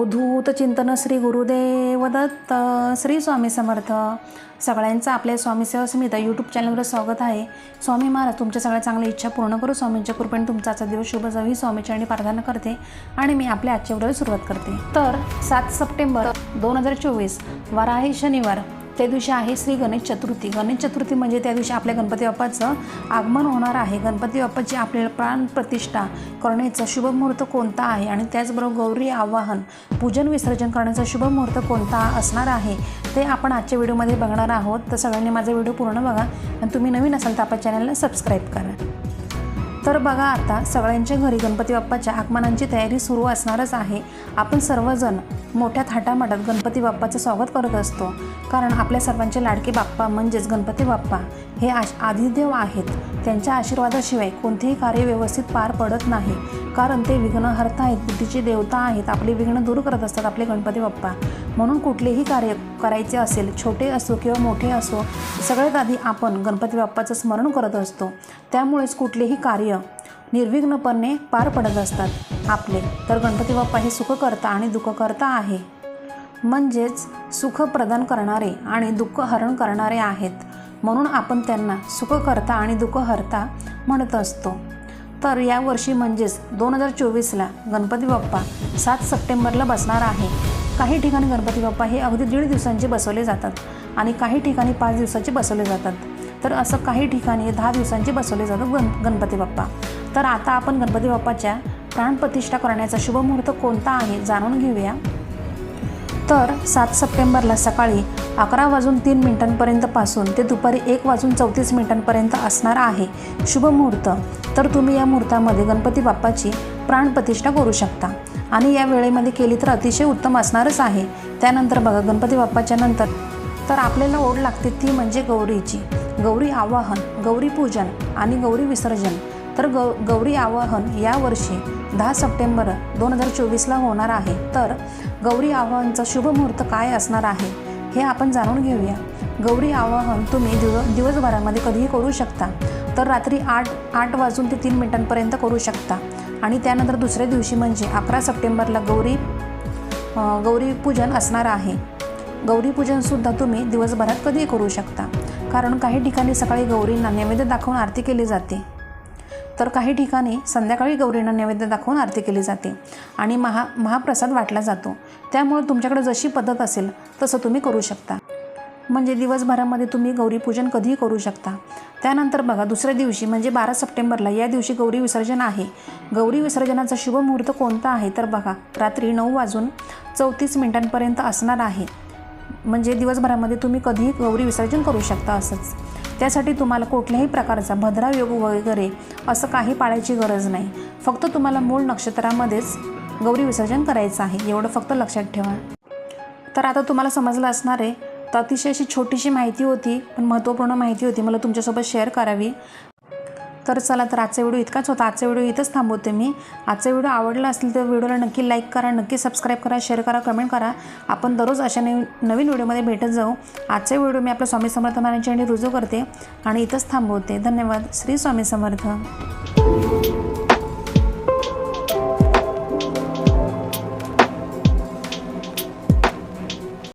अवधूत चिंतन श्री गुरुदेव दत्त श्री स्वामी समर्थ. सगळ्यांचं आपल्या स्वामी सेवा समिता यूट्यूब चॅनलवर स्वागत आहे. स्वामी महाराज तुमच्या सगळ्या चांगल्या इच्छा पूर्ण करू. स्वामींच्या कृपेने तुमचा आजचा दिवस शुभ जावी. स्वामीचरणी प्रार्थना करते आणि मी आपल्या आजच्या व्हिडिओला सुरुवात करते. तर सात सप्टेंबर दोन हजार चोवीस वार आहे शनिवार. त्या दिवशी आहे श्री गणेश चतुर्थी. गणेश चतुर्थी म्हणजे त्या दिवशी आपल्या गणपती बाप्पाचं आगमन होणार आहे. गणपती बाप्पाची आपल्याला प्राणप्रतिष्ठा करण्याचा शुभ मुहूर्त कोणता आहे? आणि त्याचबरोबर गौरी आवाहन पूजन विसर्जन करण्याचा शुभ मुहूर्त कोणता असणार आहे? ते आपण आजच्या व्हिडिओमध्ये बघणार आहोत. तर सगळ्यांनी माझा व्हिडिओ पूर्ण बघा आणि तुम्ही नवीन असाल तर आपल्या चॅनलला सबस्क्राईब करा. तर बघा आता सगळ्यांच्या घरी गणपती बाप्पाच्या आगमनांची तयारी सुरू असणारच आहे. आपण सर्वजण मोठ्या थाटामाटात गणपती बाप्पाचं स्वागत करत असतो. कारण आपल्या सर्वांचे लाडके बाप्पा म्हणजेच गणपती बाप्पा हे आश आदिदेव आहेत. त्यांच्या आशीर्वादाशिवाय कोणतेही कार्य व्यवस्थित पार पडत नाही. कारण ते विघ्नहर्ता आहेत बुद्धीचे देवता आहेत आपली विघ्न दूर करत असतात आपले गणपती बाप्पा. म्हणून कुठलेही कार्य करायचे असेल छोटे असो किंवा मोठे असो सगळ्यात आधी आपण गणपती बाप्पाचं स्मरण करत असतो. त्यामुळेच कुठलेही कार्य निर्विघ्नपणे पार पडत असतात. आपले तर गणपती बाप्पा हे सुखकर्ता आणि दुःखकर्ता आहे. म्हणजेच सुख प्रदान करणारे आणि दुःख हरण करणारे आहेत. म्हणून आपण त्यांना सुखकर्ता आणि दुःखहर्ता म्हणत असतो. तर यावर्षी म्हणजेच दोन हजार चोवीसला गणपती बाप्पा सात सप्टेंबरला बसणार आहे. काही ठिकाणी गणपती बाप्पा हे अगदी दीड दिवसांचे बसवले जातात आणि काही ठिकाणी पाच दिवसाचे बसवले जातात. तर असं काही ठिकाणी दहा दिवसांचे बसवले जातात गण गणपती बाप्पा. तर आता आपण गणपती बाप्पाच्या प्राणप्रतिष्ठा करण्याचा शुभ मुहूर्त कोणता आहे जाणून घेऊया. तर सात सप्टेंबरला सकाळी अकरा वाजून तीन मिनिटांपर्यंत पासून ते दुपारी एक वाजून चौतीस मिनिटांपर्यंत असणार आहे शुभ मुहूर्त तर तुम्ही या मुहूर्तामध्ये गणपती बाप्पाची प्राणप्रतिष्ठा करू शकता. आणि या वेळेमध्ये केली तर अतिशय उत्तम असणारच आहे. त्यानंतर बघा गणपती बाप्पाच्या नंतर तर आपल्याला ओढ लागते ती म्हणजे गौरीची. गौरी आवाहन गौरी पूजन आणि गौरी विसर्जन. तर गौ गौरी आवाहन यावर्षी दहा सप्टेंबर दोन हजार चोवीसला होणार आहे. तर गौरी आवाहनचा शुभ मुहूर्त काय असणार आहे हे आपण जाणून घेऊया. गौरी आवाहन तुम्ही दिव दिवसभरामध्ये कधीही करू शकता. तर रात्री आठ आठ वाजून ते तीन मिनिटांपर्यंत करू शकता. आणि त्यानंतर दुसऱ्या दिवशी म्हणजे अकरा सप्टेंबरला गौरी गौरी पूजन असणार आहे. गौरी पूजनसुद्धा तुम्ही दिवसभरात कधीही करू शकता. कारण काही ठिकाणी सकाळी गौरींना नैवेद्य दाखवून आरती केली जाते. तर काही ठिकाणी संध्याकाळी गौरींना नैवेद्य दाखवून आरती केली जाते आणि महा महाप्रसाद वाटला जातो. त्यामुळे तुमच्याकडे जशी पद्धत असेल तसं तुम्ही करू शकता. म्हणजे दिवसभरामध्ये तुम्ही गौरीपूजन कधीही करू शकता. त्यानंतर बघा दुसऱ्या दिवशी म्हणजे बारा सप्टेंबरला या दिवशी गौरी विसर्जन आहे. गौरी विसर्जनाचा शुभ मुहूर्त कोणता आहे? तर बघा रात्री नऊ वाजून चौतीस मिनिटांपर्यंत असणार आहे. म्हणजे दिवसभरामध्ये तुम्ही कधीही गौरी विसर्जन करू शकता असंच. त्यासाठी तुम्हाला कुठल्याही प्रकारचा भद्रा योग वगैरे असं काही पाळायची गरज नाही. फक्त तुम्हाला मूळ नक्षत्रामध्येच गौरी विसर्जन करायचं आहे. एवढं फक्त लक्षात ठेवा. तर आता तुम्हाला समजलं असणार आहे. तर अतिशय अशी छोटीशी माहिती होती पण महत्त्वपूर्ण माहिती होती. मला तुमच्यासोबत शेअर करावी. तर चला तर आजचा व्हिडिओ इतकाच होता. आजचा व्हिडिओ इथंच थांबवते मी. आजचा व्हिडिओ आवडला असेल तर व्हिडिओला नक्की लाईक करा नक्की सबस्क्राईब करा शेअर करा कमेंट करा. आपण दररोज अशा नवीन नवीन व्हिडिओमध्ये भेटत जाऊ. आजचा व्हिडिओ मी आपल्या स्वामी समर्थ महाराजांच्या रुजू करते आणि इथंच थांबवते. धन्यवाद. श्री स्वामी समर्थ.